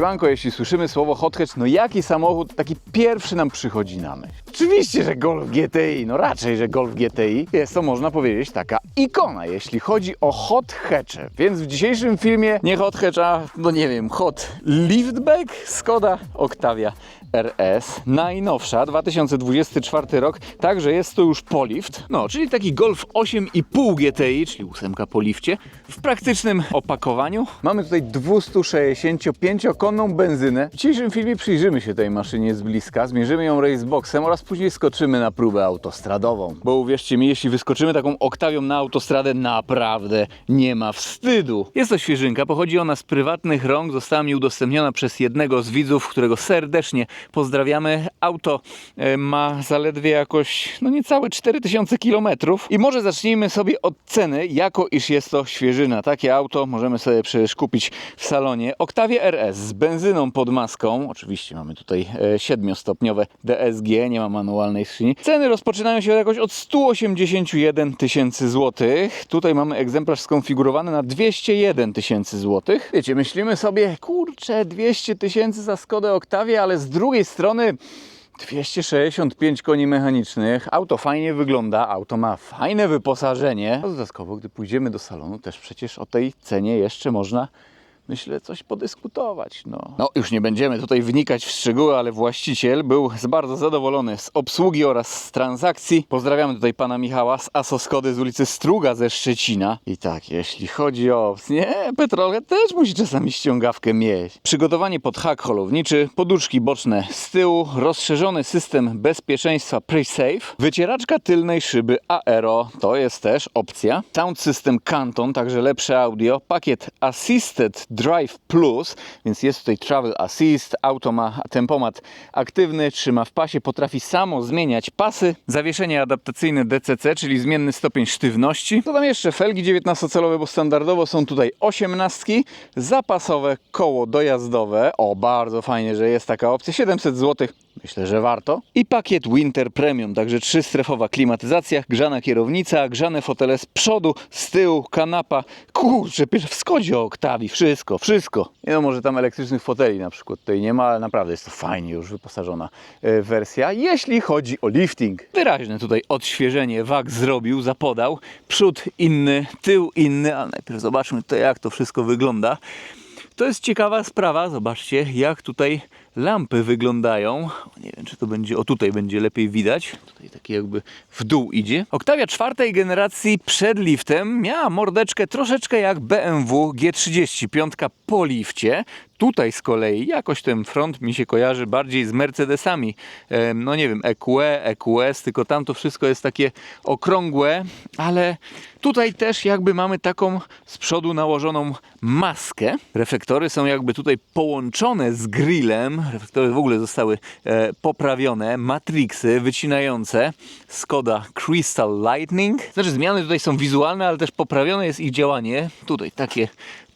Siemanko, jeśli słyszymy słowo hot hatch, no jaki samochód taki pierwszy nam przychodzi na myśl? Oczywiście, że Golf GTI, no raczej, że Golf GTI jest to można powiedzieć taka ikona, jeśli chodzi o hot hatche. Więc w dzisiejszym filmie nie hot hatch, a no nie wiem, hot liftback Skoda Octavia RS, najnowsza, 2024 rok, także jest to już polift, no, czyli taki Golf 8,5 GTI, czyli ósemka po lifcie, w praktycznym opakowaniu. Mamy tutaj 265-konną benzynę. W dzisiejszym filmie przyjrzymy się tej maszynie z bliska, zmierzymy ją raceboxem oraz później skoczymy na próbę autostradową. Bo uwierzcie mi, jeśli wyskoczymy taką oktawią na autostradę, naprawdę nie ma wstydu. Jest to świeżynka, pochodzi ona z prywatnych rąk, została mi udostępniona przez jednego z widzów, którego serdecznie pozdrawiamy. Auto e, ma zaledwie jakoś, no niecałe 4000 km. I może zacznijmy sobie od ceny, jako iż jest to świeżyna. Takie auto możemy sobie przecież kupić w salonie. Octavia RS z benzyną pod maską. Oczywiście mamy tutaj e, 7-stopniowe DSG, nie ma manualnej skrzyni. Ceny rozpoczynają się jakoś od 181 tysięcy złotych. Tutaj mamy egzemplarz skonfigurowany na 201 tysięcy złotych. Wiecie, myślimy sobie, kurczę, 200 tysięcy za Skodę Octavia, ale z drugiej strony 265 koni mechanicznych, auto fajnie wygląda, auto ma fajne wyposażenie. Dodatkowo, gdy pójdziemy do salonu, też przecież o tej cenie jeszcze można myślę, coś podyskutować. No. no, już nie będziemy tutaj wnikać w szczegóły, ale właściciel był bardzo zadowolony z obsługi oraz z transakcji. Pozdrawiamy tutaj pana Michała z Asoskody z ulicy Struga ze Szczecina. I tak, jeśli chodzi o... Nie, Petrolhead też musi czasami ściągawkę mieć. Przygotowanie pod hak holowniczy, poduszki boczne z tyłu, rozszerzony system bezpieczeństwa pre-safe, wycieraczka tylnej szyby aero, to jest też opcja. Sound system Canton, także lepsze audio, pakiet Assisted Drive Plus, więc jest tutaj Travel Assist, auto ma tempomat aktywny, trzyma w pasie, potrafi samo zmieniać pasy, zawieszenie adaptacyjne DCC, czyli zmienny stopień sztywności. Co tam jeszcze? Felgi 19-calowe, bo standardowo są tutaj 18, zapasowe koło dojazdowe, o bardzo fajnie, że jest taka opcja, 700 zł. Myślę, że warto. I pakiet Winter Premium, także trzystrefowa klimatyzacja, grzana kierownica, grzane fotele z przodu, z tyłu, kanapa. Kurczę, w Skodzie o Octavii, wszystko, wszystko. Nie no, może tam elektrycznych foteli na przykład tutaj nie ma, ale naprawdę jest to fajnie już wyposażona e, wersja. Jeśli chodzi o lifting, wyraźne tutaj odświeżenie WAG zrobił, zapodał. Przód inny, tył inny, ale najpierw zobaczmy tutaj jak to wszystko wygląda. To jest ciekawa sprawa, zobaczcie jak tutaj lampy wyglądają. Nie wiem, czy to będzie, o tutaj będzie lepiej widać. Tutaj taki jakby w dół idzie. Octavia czwartej generacji przed liftem miała mordeczkę troszeczkę jak BMW G30, piątka po lifcie. Tutaj z kolei jakoś ten front mi się kojarzy bardziej z Mercedesami. No nie wiem, EQE, EQS, tylko tam to wszystko jest takie okrągłe, ale tutaj też jakby mamy taką z przodu nałożoną maskę. Reflektory są jakby tutaj połączone z grillem. Reflektory w ogóle zostały e, poprawione. Matrixy wycinające. Skoda Crystal Lightning. Znaczy zmiany tutaj są wizualne, ale też poprawione jest ich działanie. Tutaj takie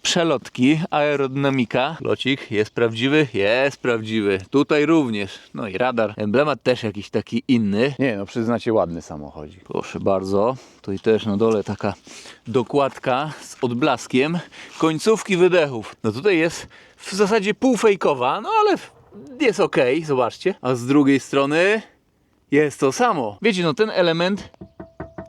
przelotki, aerodynamika. Locik jest prawdziwy? Jest prawdziwy. Tutaj również. No i radar. Emblemat też jakiś taki inny. Nie no, przyznacie ładny samochodzik. Proszę bardzo. Tutaj też na dole taka dokładka z odblaskiem. Końcówki wydechów. No tutaj jest w zasadzie półfejkowa, no ale jest ok, zobaczcie. A z drugiej strony jest to samo. Wiecie, no ten element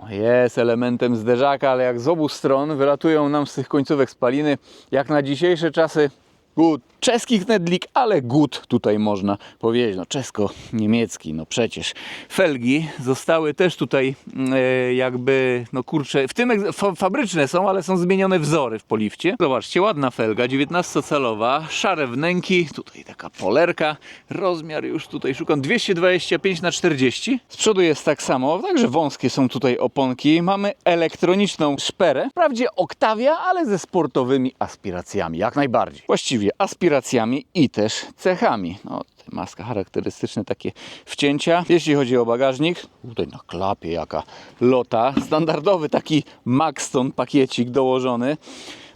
jest elementem zderzaka, ale jak z obu stron wylatują nam z tych końcówek spaliny, jak na dzisiejsze czasy, gut. Czeski knedlik, ale gut tutaj można powiedzieć. No czesko-niemiecki, no przecież. Felgi zostały też tutaj e, jakby, no kurczę, w tym fa fabryczne są, ale są zmienione wzory w polifcie. Zobaczcie, ładna felga, 19-calowa, szare wnęki, tutaj taka polerka, rozmiar już tutaj szukam, 225 na 40 Z przodu jest tak samo, także wąskie są tutaj oponki. Mamy elektroniczną szperę, wprawdzie Octavia, ale ze sportowymi aspiracjami, jak najbardziej. Właściwie aspiracjami i też cechami. No, maska charakterystyczne takie wcięcia. Jeśli chodzi o bagażnik, tutaj na klapie jaka lota, standardowy taki Maxton pakiecik dołożony.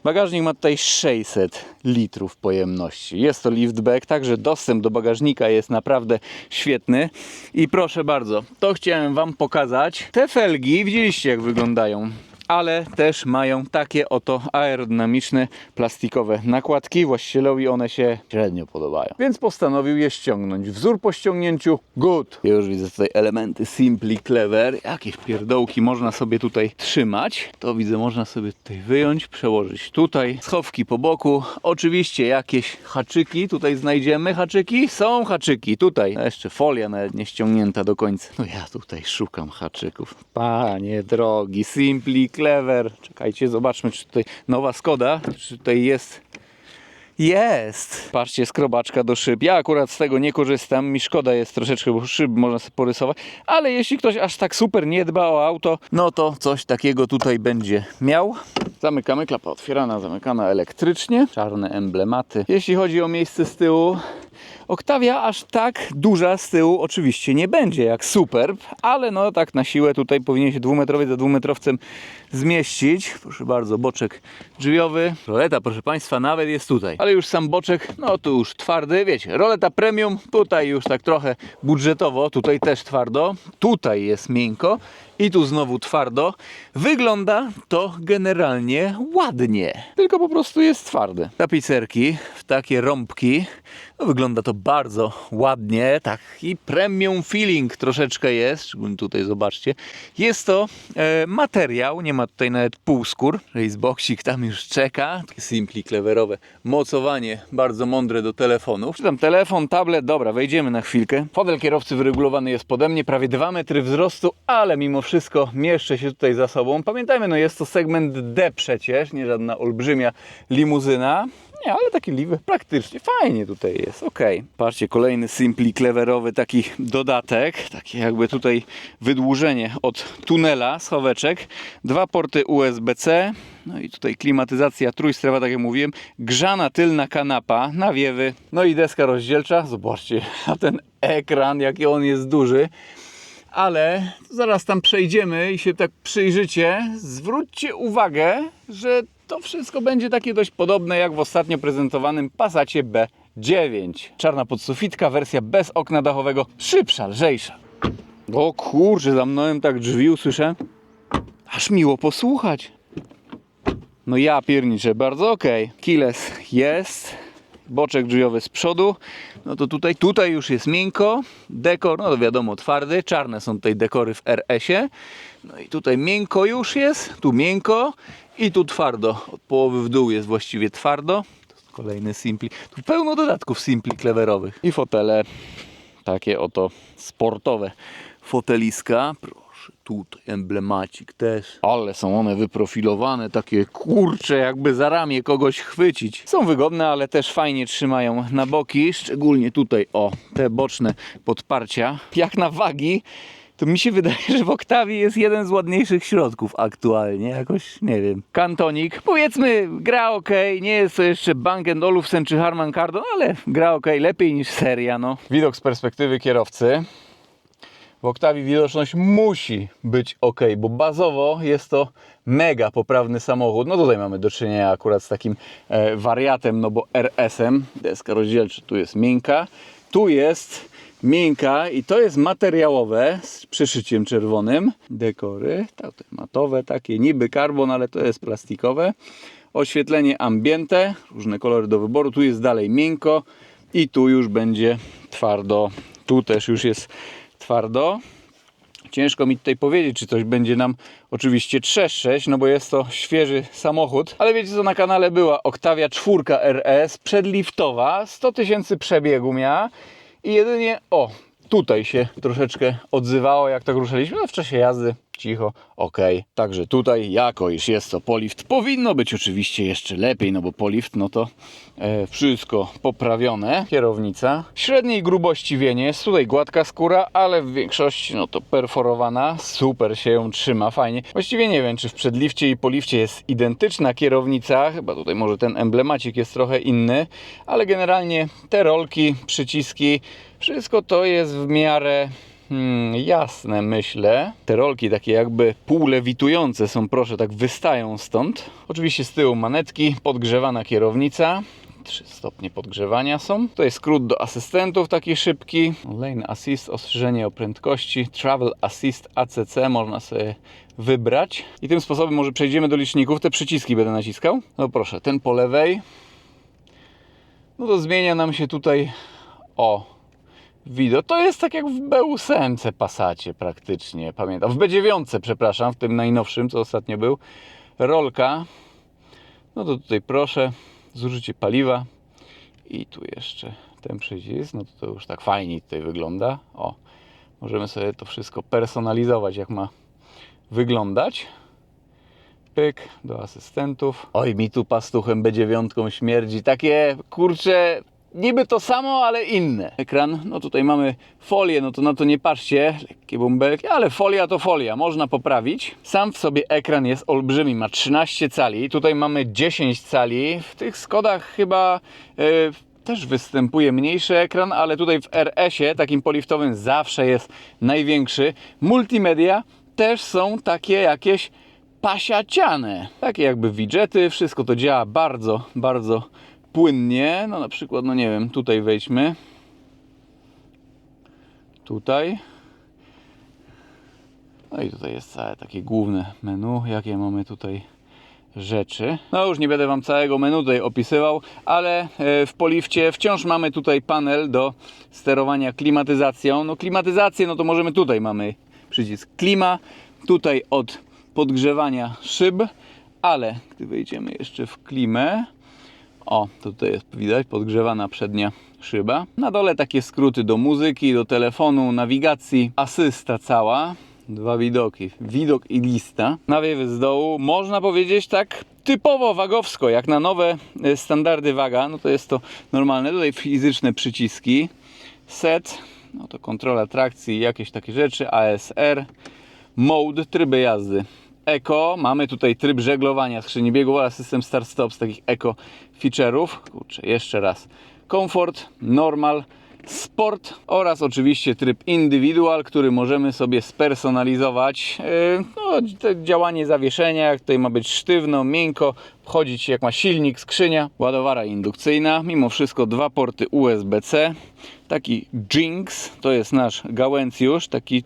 Bagażnik ma tutaj 600 litrów pojemności. Jest to liftback, także dostęp do bagażnika jest naprawdę świetny. I proszę bardzo, to chciałem Wam pokazać. Te felgi, widzieliście jak wyglądają. Ale też mają takie oto aerodynamiczne plastikowe nakładki. Właścicielowi one się średnio podobają, więc postanowił je ściągnąć. Wzór po ściągnięciu good. Ja już widzę tutaj elementy Simply Clever. Jakieś pierdołki można sobie tutaj trzymać. To widzę, można sobie tutaj wyjąć, przełożyć tutaj. Schowki po boku. Oczywiście jakieś haczyki. Tutaj znajdziemy haczyki. Są haczyki. Tutaj. A jeszcze folia nawet nie ściągnięta do końca. No ja tutaj szukam haczyków. Panie drogi, Simply Clever. Czekajcie, zobaczmy, czy tutaj nowa Skoda, czy tutaj jest jest! Patrzcie, skrobaczka do szyb. Ja akurat z tego nie korzystam. Mi szkoda jest troszeczkę, bo szyb można sobie porysować. Ale jeśli ktoś aż tak super nie dba o auto, no to coś takiego tutaj będzie miał. Zamykamy, klapa otwierana, zamykana elektrycznie. Czarne emblematy. Jeśli chodzi o miejsce z tyłu, Oktawia aż tak duża z tyłu oczywiście nie będzie jak Superb, ale no tak na siłę tutaj powinien się dwumetrowiec za dwumetrowcem zmieścić. Proszę bardzo, boczek drzwiowy. Roleta, proszę Państwa, nawet jest tutaj. Ale już sam boczek, no to już twardy, wiecie, roleta premium, tutaj już tak trochę budżetowo, tutaj też twardo, tutaj jest miękko i tu znowu twardo. Wygląda to generalnie ładnie, tylko po prostu jest twarde. Tapicerki w takie rąbki, no wygląda to bardzo ładnie, taki premium feeling troszeczkę jest, szczególnie tutaj zobaczcie. Jest to e, materiał, nie ma tutaj nawet półskór, Raceboxik tam już czeka, takie simply cleverowe mocowanie, bardzo mądre do telefonów. Czy tam telefon, tablet, dobra, wejdziemy na chwilkę. Fotel kierowcy wyregulowany jest pode mnie, prawie 2 metry wzrostu, ale mimo wszystko mieszczę się tutaj za sobą. Pamiętajmy, no jest to segment D przecież, nie żadna olbrzymia limuzyna. Nie, ale taki liwy, praktycznie, fajnie tutaj jest, ok. Patrzcie, kolejny simply cleverowy taki dodatek, takie jakby tutaj wydłużenie od tunela schoweczek, dwa porty USB-C, no i tutaj klimatyzacja trójstrefa, tak jak mówiłem, grzana tylna kanapa, nawiewy, no i deska rozdzielcza, zobaczcie, a ten ekran, jaki on jest duży, ale zaraz tam przejdziemy i się tak przyjrzycie, zwróćcie uwagę, że to wszystko będzie takie dość podobne jak w ostatnio prezentowanym Passacie B9. Czarna podsufitka, wersja bez okna dachowego, szybsza, lżejsza. O kurczę, zamknąłem tak drzwi, usłyszę. Aż miło posłuchać. No ja pierniczę, bardzo okej. Keyless jest, boczek drzwiowy z przodu. No to tutaj, tutaj już jest miękko. Dekor, no to wiadomo, twardy. Czarne są tutaj dekory w RS-ie. No i tutaj miękko już jest, tu miękko i tu twardo. Od połowy w dół jest właściwie twardo. To jest kolejny Simpli. Tu pełno dodatków Simpli cleverowych. I fotele takie oto sportowe foteliska. Proszę, tutaj emblemacik też. Ale są one wyprofilowane, takie kurcze, jakby za ramię kogoś chwycić. Są wygodne, ale też fajnie trzymają na boki, szczególnie tutaj, o, te boczne podparcia. Jak na wagi, to mi się wydaje, że w Octavii jest jeden z ładniejszych środków aktualnie. Jakoś, nie wiem. Kantonik, powiedzmy, gra ok, nie jest to jeszcze Bang Olufsen czy Harman Kardon, ale gra ok, lepiej niż seria, no. Widok z perspektywy kierowcy. W Octavii widoczność musi być ok, bo bazowo jest to mega poprawny samochód. No tutaj mamy do czynienia akurat z takim e, wariatem, no bo RS-em, deska rozdzielcza tu jest miękka, tu jest miękka i to jest materiałowe z przyszyciem czerwonym. Dekory, matowe takie, niby karbon, ale to jest plastikowe. Oświetlenie ambiente, różne kolory do wyboru. Tu jest dalej miękko i tu już będzie twardo. Tu też już jest twardo. Ciężko mi tutaj powiedzieć, czy coś będzie nam oczywiście trzeszczeć, no bo jest to świeży samochód. Ale wiecie co, na kanale była Octavia 4 RS, przedliftowa, 100 tysięcy przebiegu miała i jedynie, o, tutaj się troszeczkę odzywało, jak tak ruszaliśmy, no w czasie jazdy cicho, ok. Także tutaj, jako iż jest to polift, powinno być oczywiście jeszcze lepiej, no bo polift, no to e, wszystko poprawione. Kierownica średniej grubości wienie, jest tutaj gładka skóra, ale w większości, no to perforowana, super się ją trzyma, fajnie. Właściwie nie wiem, czy w przedlifcie i polifcie jest identyczna kierownica, chyba tutaj może ten emblemacik jest trochę inny, ale generalnie te rolki, przyciski, wszystko to jest w miarę Hmm, jasne, myślę. Te rolki takie jakby półlewitujące są, proszę, tak wystają stąd. Oczywiście z tyłu manetki, podgrzewana kierownica. Trzy stopnie podgrzewania są. To jest skrót do asystentów taki szybki. Lane Assist, ostrzeżenie o prędkości. Travel Assist ACC można sobie wybrać. I tym sposobem może przejdziemy do liczników. Te przyciski będę naciskał. No proszę, ten po lewej. No to zmienia nam się tutaj o widok. To jest tak jak w B8 Passacie praktycznie, pamiętam. W B9, przepraszam, w tym najnowszym, co ostatnio był. Rolka. No to tutaj proszę, zużycie paliwa. I tu jeszcze ten przycisk, no to, to już tak fajnie tutaj wygląda. O, możemy sobie to wszystko personalizować, jak ma wyglądać. Pyk, do asystentów. Oj, mi tu pastuchem B9 śmierdzi. Takie, kurcze, niby to samo, ale inne. Ekran, no tutaj mamy folię, no to na to nie patrzcie, lekkie bąbelki, ale folia to folia, można poprawić. Sam w sobie ekran jest olbrzymi, ma 13 cali, tutaj mamy 10 cali. W tych Skodach chyba... Yy, też występuje mniejszy ekran, ale tutaj w RS-ie, takim poliftowym, zawsze jest największy. Multimedia też są takie jakieś pasiaciane. Takie jakby widgety, wszystko to działa bardzo, bardzo płynnie. No na przykład, no nie wiem, tutaj wejdźmy. Tutaj. No i tutaj jest całe takie główne menu, jakie mamy tutaj rzeczy. No już nie będę Wam całego menu tutaj opisywał, ale e, w Polifcie wciąż mamy tutaj panel do sterowania klimatyzacją. No klimatyzację, no to możemy tutaj mamy przycisk klima, tutaj od podgrzewania szyb, ale gdy wejdziemy jeszcze w klimę, o, to tutaj jest widać podgrzewana przednia szyba. Na dole takie skróty do muzyki, do telefonu, nawigacji, asysta cała. Dwa widoki, widok i lista. Nawiewy z dołu, można powiedzieć tak typowo wagowsko, jak na nowe e, standardy waga, no to jest to normalne. Tutaj fizyczne przyciski, set, no to kontrola trakcji, jakieś takie rzeczy, ASR, mode, tryby jazdy. Eko, mamy tutaj tryb żeglowania skrzyni biegów oraz system start-stop z takich eko feature'ów. Kurczę, jeszcze raz. Komfort, normal, sport oraz oczywiście tryb indywidual, który możemy sobie spersonalizować. Yy, No, działanie zawieszenia, tutaj ma być sztywno, miękko, wchodzić jak ma silnik, skrzynia, ładowara indukcyjna, mimo wszystko dwa porty USB-C, Taki Jinx, to jest nasz gałęcjusz, taki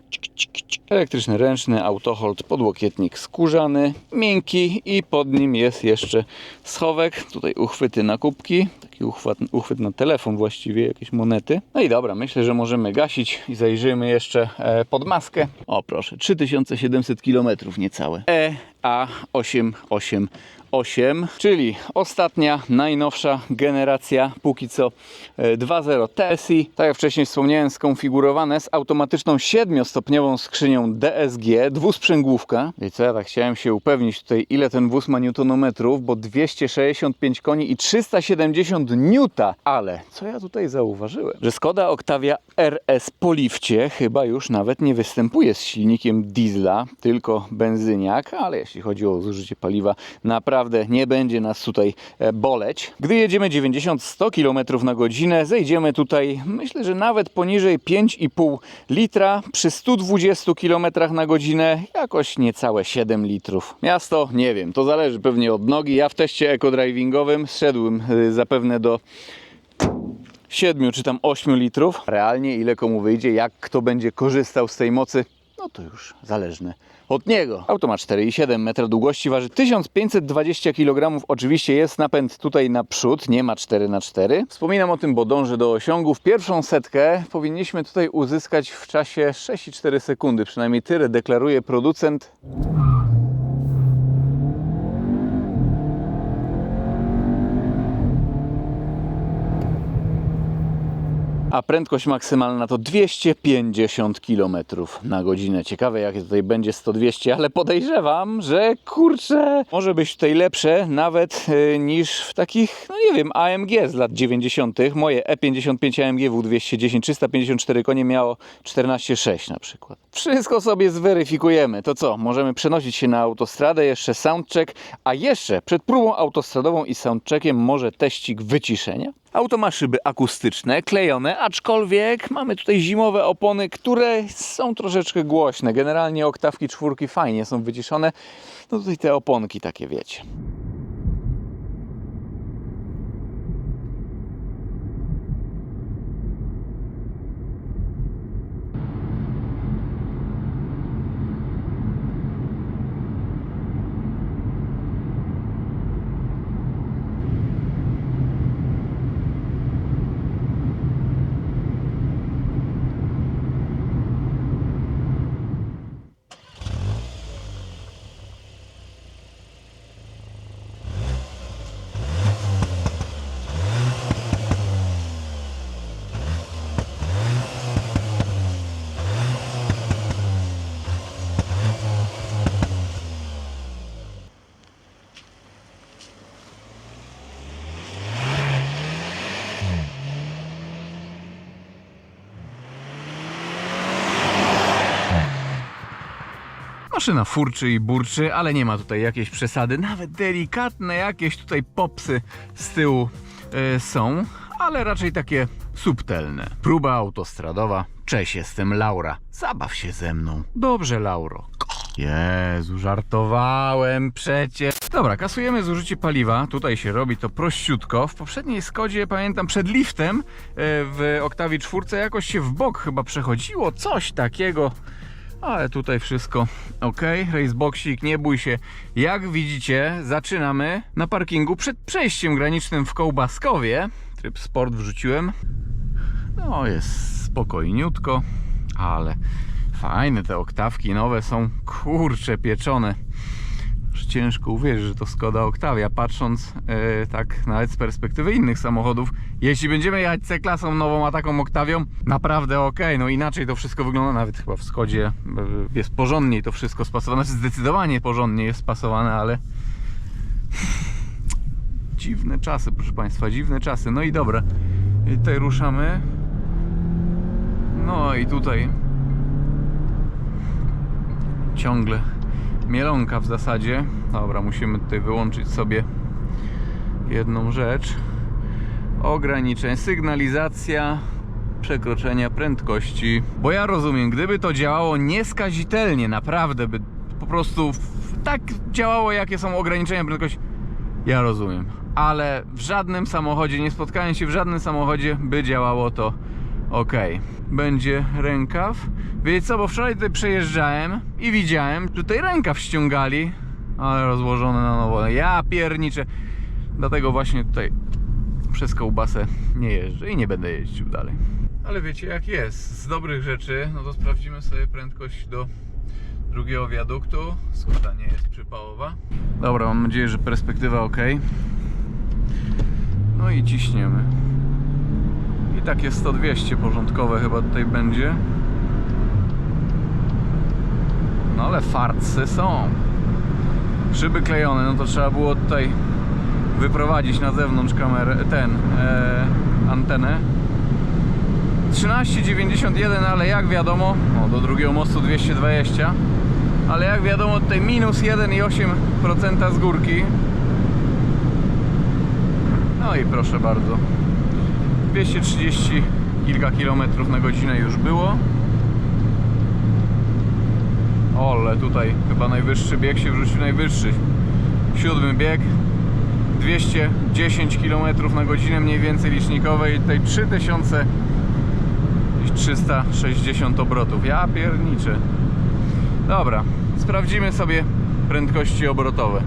elektryczny ręczny autohold, podłokietnik skórzany, miękki i pod nim jest jeszcze schowek, tutaj uchwyty na kubki, taki uchwyt, uchwyt na telefon właściwie, jakieś monety. No i dobra, myślę, że możemy gasić i zajrzymy jeszcze e, pod maskę. O proszę, 3700 km niecałe. EA885 8, czyli ostatnia, najnowsza generacja, póki co e, 2.0 TSI. Tak jak wcześniej wspomniałem, skonfigurowane z automatyczną 7-stopniową skrzynią DSG, dwusprzęgłówka. I co, ja tak chciałem się upewnić tutaj, ile ten wóz ma newtonometrów, bo 265 koni i 370 newta. Ale co ja tutaj zauważyłem? Że Skoda Octavia RS po lifcie chyba już nawet nie występuje z silnikiem diesla, tylko benzyniak, ale jeśli chodzi o zużycie paliwa, naprawdę nie będzie nas tutaj e, boleć. Gdy jedziemy 90-100 km na godzinę, zejdziemy tutaj, myślę, że nawet poniżej 5,5 litra, przy 120 km na godzinę jakoś niecałe 7 litrów. Miasto, nie wiem, to zależy pewnie od nogi. Ja w teście ekodrivingowym zszedłem y, zapewne do 7 czy tam 8 litrów. Realnie ile komu wyjdzie, jak kto będzie korzystał z tej mocy, no to już zależne od niego. Auto ma 4,7 metra długości, waży 1520 kg. Oczywiście jest napęd tutaj na przód, nie ma 4 na 4 Wspominam o tym, bo dążę do osiągów. Pierwszą setkę powinniśmy tutaj uzyskać w czasie 6,4 sekundy. Przynajmniej tyle deklaruje producent. A prędkość maksymalna to 250 km na godzinę. Ciekawe jakie tutaj będzie 100-200, ale podejrzewam, że kurczę, może być tutaj lepsze nawet y, niż w takich, no nie wiem, AMG z lat 90. Moje E E55 AMG W210 354 konie miało 14,6 na przykład. Wszystko sobie zweryfikujemy. To co, możemy przenosić się na autostradę, jeszcze soundcheck, a jeszcze przed próbą autostradową i soundcheckiem może teścik wyciszenia? Auto ma szyby akustyczne, klejone, aczkolwiek mamy tutaj zimowe opony, które są troszeczkę głośne. Generalnie oktawki czwórki fajnie są wyciszone. No tutaj te oponki takie wiecie. Maszyna furczy i burczy, ale nie ma tutaj jakiejś przesady. Nawet delikatne jakieś tutaj popsy z tyłu e, są, ale raczej takie subtelne. Próba autostradowa. Cześć, jestem Laura. Zabaw się ze mną. Dobrze, Lauro. Jezu, żartowałem przecież. Dobra, kasujemy zużycie paliwa. Tutaj się robi to prościutko. W poprzedniej Skodzie, pamiętam, przed liftem e, w Octavii 4 jakoś się w bok chyba przechodziło. Coś takiego. Ale tutaj wszystko ok. Raceboxik, nie bój się. Jak widzicie, zaczynamy na parkingu przed przejściem granicznym w Kołbaskowie. Tryb sport wrzuciłem. No, jest spokojniutko, ale fajne te oktawki nowe są kurcze pieczone. Aż ciężko uwierzyć, że to Skoda Octavia, patrząc e, tak nawet z perspektywy innych samochodów. Jeśli będziemy jechać C-klasą nową, a taką Octavią, naprawdę ok. No inaczej to wszystko wygląda, nawet chyba w Skodzie e, jest porządniej to wszystko spasowane, znaczy zdecydowanie porządniej jest spasowane, ale dziwne czasy, proszę Państwa, dziwne czasy. No i dobra, I tutaj ruszamy. No i tutaj ciągle mielonka w zasadzie. Dobra, musimy tutaj wyłączyć sobie jedną rzecz. Ograniczenie, sygnalizacja przekroczenia prędkości. Bo ja rozumiem, gdyby to działało nieskazitelnie, naprawdę by po prostu tak działało, jakie są ograniczenia prędkości. Ja rozumiem, ale w żadnym samochodzie, nie spotkałem się w żadnym samochodzie, by działało to ok. Będzie rękaw. Wiecie co, bo wczoraj tutaj przejeżdżałem i widziałem, tutaj rękaw ściągali, ale rozłożone na nowo. Ja pierniczę. Dlatego właśnie tutaj przez kołbasę nie jeżdżę i nie będę jeździł dalej. Ale wiecie jak jest, z dobrych rzeczy, no to sprawdzimy sobie prędkość do drugiego wiaduktu. Skoda nie jest przypałowa. Dobra, mam nadzieję, że perspektywa ok. No i ciśniemy. Takie 100-200 porządkowe chyba tutaj będzie. No ale farcy są. Szyby klejone, no to trzeba było tutaj wyprowadzić na zewnątrz kamerę, ten, e, antenę. 13,91, ale jak wiadomo, no do drugiego mostu 220, ale jak wiadomo tutaj minus 1,8% z górki. No i proszę bardzo. 230 kilka kilometrów na godzinę już było. Ole, tutaj chyba najwyższy bieg się wrzucił najwyższy. Siódmy bieg. 210 km na godzinę mniej więcej licznikowej. Tutaj 3000 i 360 obrotów. Ja pierniczę. Dobra, sprawdzimy sobie prędkości obrotowe.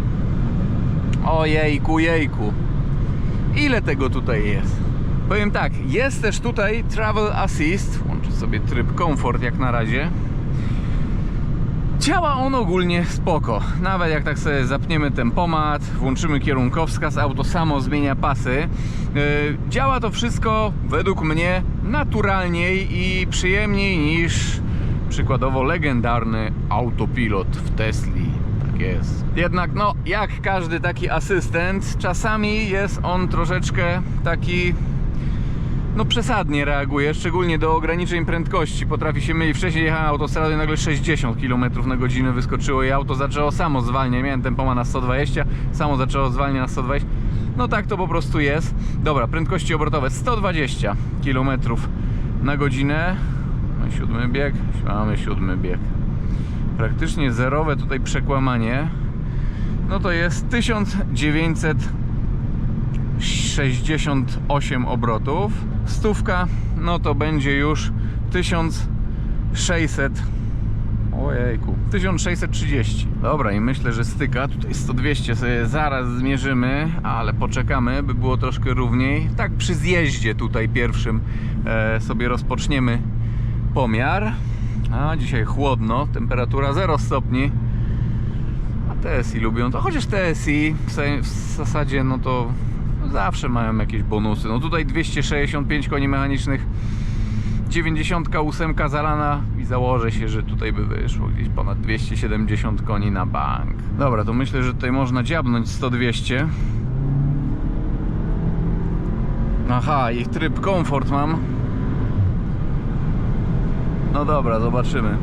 Ojejku, jejku. Ile tego tutaj jest? Powiem tak, jest też tutaj Travel Assist. Włączę sobie tryb komfort jak na razie. Działa on ogólnie spoko. Nawet jak tak sobie zapniemy tempomat, włączymy kierunkowskaz, auto samo zmienia pasy. Yy, działa to wszystko według mnie naturalniej i przyjemniej niż przykładowo legendarny autopilot w Tesli. Tak jest. Jednak no, jak każdy taki asystent, czasami jest on troszeczkę taki no przesadnie reaguje, szczególnie do ograniczeń prędkości. Potrafi się mylić. Wcześniej jechałem autostradą i nagle 60 km na godzinę wyskoczyło i auto zaczęło samo zwalniać. Miałem tempo na 120, samo zaczęło zwalniać na 120. No tak to po prostu jest. Dobra, prędkości obrotowe 120 km na godzinę. Mamy siódmy bieg, mamy siódmy bieg. Praktycznie zerowe tutaj przekłamanie. No to jest 1900 68 obrotów. Stówka, no to będzie już 1600. Ojejku, 1630. Dobra, i myślę, że styka. Tutaj 100-200 sobie zaraz zmierzymy, ale poczekamy, by było troszkę równiej. Tak przy zjeździe tutaj pierwszym e, sobie rozpoczniemy pomiar. A dzisiaj chłodno, temperatura 0 stopni. A TSI lubią to, chociaż TSI w, zasadzie no to zawsze mają jakieś bonusy. No tutaj 265 koni mechanicznych, 98 zalana i założę się, że tutaj by wyszło gdzieś ponad 270 koni na bank. Dobra, to myślę, że tutaj można dziabnąć 100-200. Aha, ich tryb komfort mam. No dobra, zobaczymy.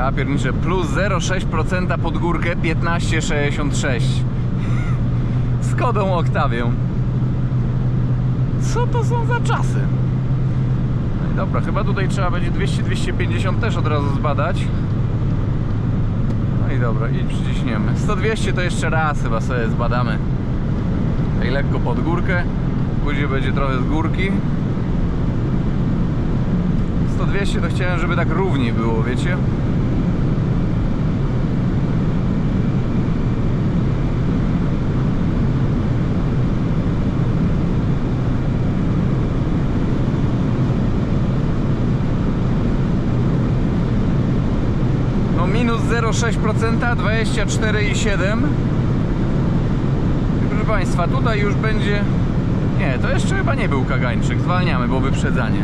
Ja pierniczę, plus 0,6% pod górkę 15,66 z kodą Oktawią. Co to są za czasy? No i dobra, chyba tutaj trzeba będzie 200-250 też od razu zbadać. No i dobra, i przyciśniemy. 100-200 to jeszcze raz chyba sobie zbadamy. Tutaj lekko pod górkę, później będzie trochę z górki. 100-200 to chciałem, żeby tak równiej było, wiecie? No minus 0,6%, 24,7%. Proszę Państwa, tutaj już będzie... Nie, to jeszcze chyba nie był kagańczyk. Zwalniamy, bo wyprzedzanie.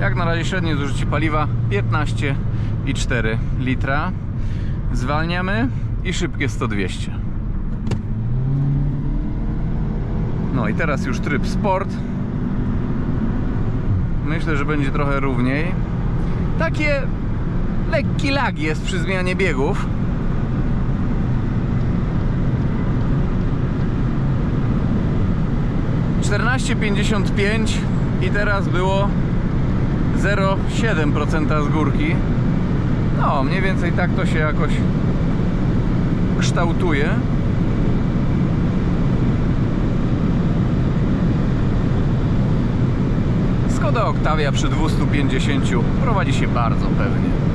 Jak na razie średnie zużycie paliwa 15,4 litra. Zwalniamy i szybkie 100-200. No i teraz już tryb sport. Myślę, że będzie trochę równiej. Takie lekki lag jest przy zmianie biegów. Pięćdziesiąt pięć i teraz było 0,7% z górki. No, mniej więcej tak to się jakoś kształtuje. Skoda Octavia przy 250 prowadzi się bardzo pewnie.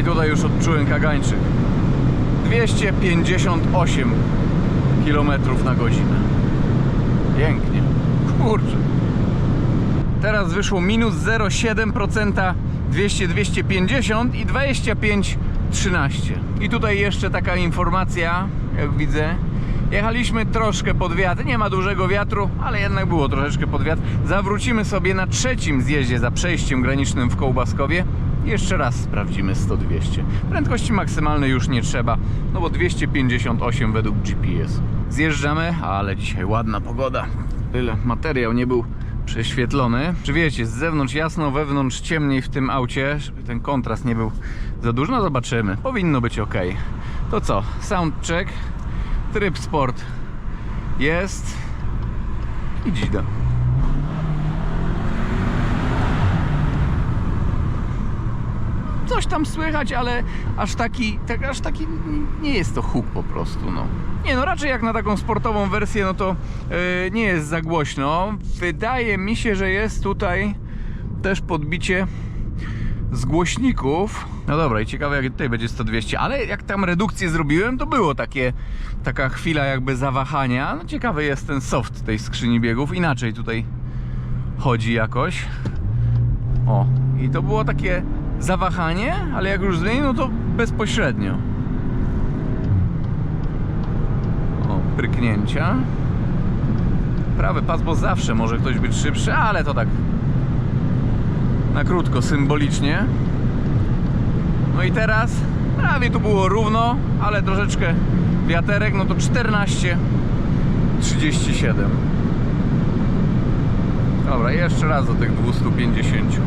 I tutaj już odczułem kagańczyk. 258 km na godzinę. Pięknie. Kurczę. Teraz wyszło minus 0,7%, 200-250 i 25-13. I tutaj jeszcze taka informacja, jak widzę. Jechaliśmy troszkę pod wiatr, nie ma dużego wiatru, ale jednak było troszeczkę pod wiatr. Zawrócimy sobie na trzecim zjeździe za przejściem granicznym w Kołbaskowie. Jeszcze raz sprawdzimy 100-200. Prędkości maksymalnej już nie trzeba, no bo 258 według GPS. Zjeżdżamy, ale dzisiaj ładna pogoda. Tyle materiał nie był prześwietlony. Czy wiecie, z zewnątrz jasno, wewnątrz ciemniej w tym aucie, żeby ten kontrast nie był za duży? No zobaczymy. Powinno być ok. To co? Soundcheck, tryb sport jest i dzida. Coś tam słychać, ale aż taki, tak, aż taki nie jest to huk po prostu, no. Nie no, raczej jak na taką sportową wersję, no to yy, nie jest za głośno. Wydaje mi się, że jest tutaj też podbicie z głośników. No dobra, i ciekawe jak tutaj będzie 100-200, ale jak tam redukcję zrobiłem, to było takie, taka chwila jakby zawahania. No ciekawy jest ten soft tej skrzyni biegów, inaczej tutaj chodzi jakoś. O, i to było takie zawahanie, ale jak już zmieni, no to bezpośrednio. O, pryknięcia. Prawy pas, bo zawsze może ktoś być szybszy, ale to tak na krótko, symbolicznie. No i teraz prawie tu było równo, ale troszeczkę wiaterek, no to 14 37. Dobra, jeszcze raz do tych 250.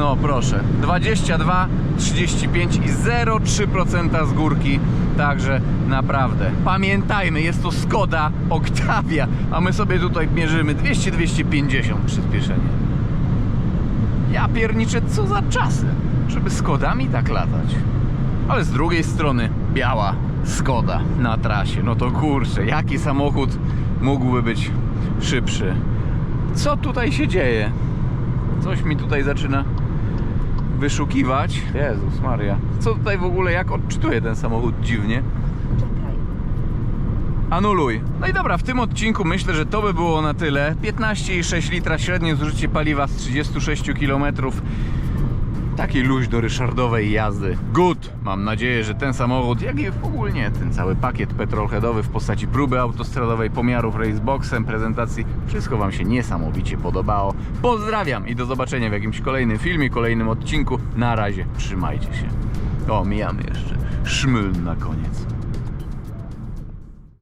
No proszę, 22, 35 i 0,3% z górki. Także naprawdę. Pamiętajmy, jest to Skoda Octavia, a my sobie tutaj mierzymy 200-250 przyspieszenie. Ja pierniczę, co za czasy, żeby Skodami tak latać. Ale z drugiej strony biała Skoda na trasie. No to kurczę, jaki samochód mógłby być szybszy? Co tutaj się dzieje? Coś mi tutaj zaczyna wyszukiwać. Jezus Maria. Co tutaj w ogóle, jak odczytuje ten samochód dziwnie? Anuluj. No i dobra, w tym odcinku myślę, że to by było na tyle. 15,6 litra średnie zużycie paliwa z 36 km. Taki luź do Ryszardowej jazdy. Good! Mam nadzieję, że ten samochód, jak i ogólnie ten cały pakiet petrolheadowy w postaci próby autostradowej, pomiarów raceboxem, prezentacji, wszystko Wam się niesamowicie podobało. Pozdrawiam i do zobaczenia w jakimś kolejnym filmie, kolejnym odcinku. Na razie, trzymajcie się. O, mijamy jeszcze. Szmyl na koniec.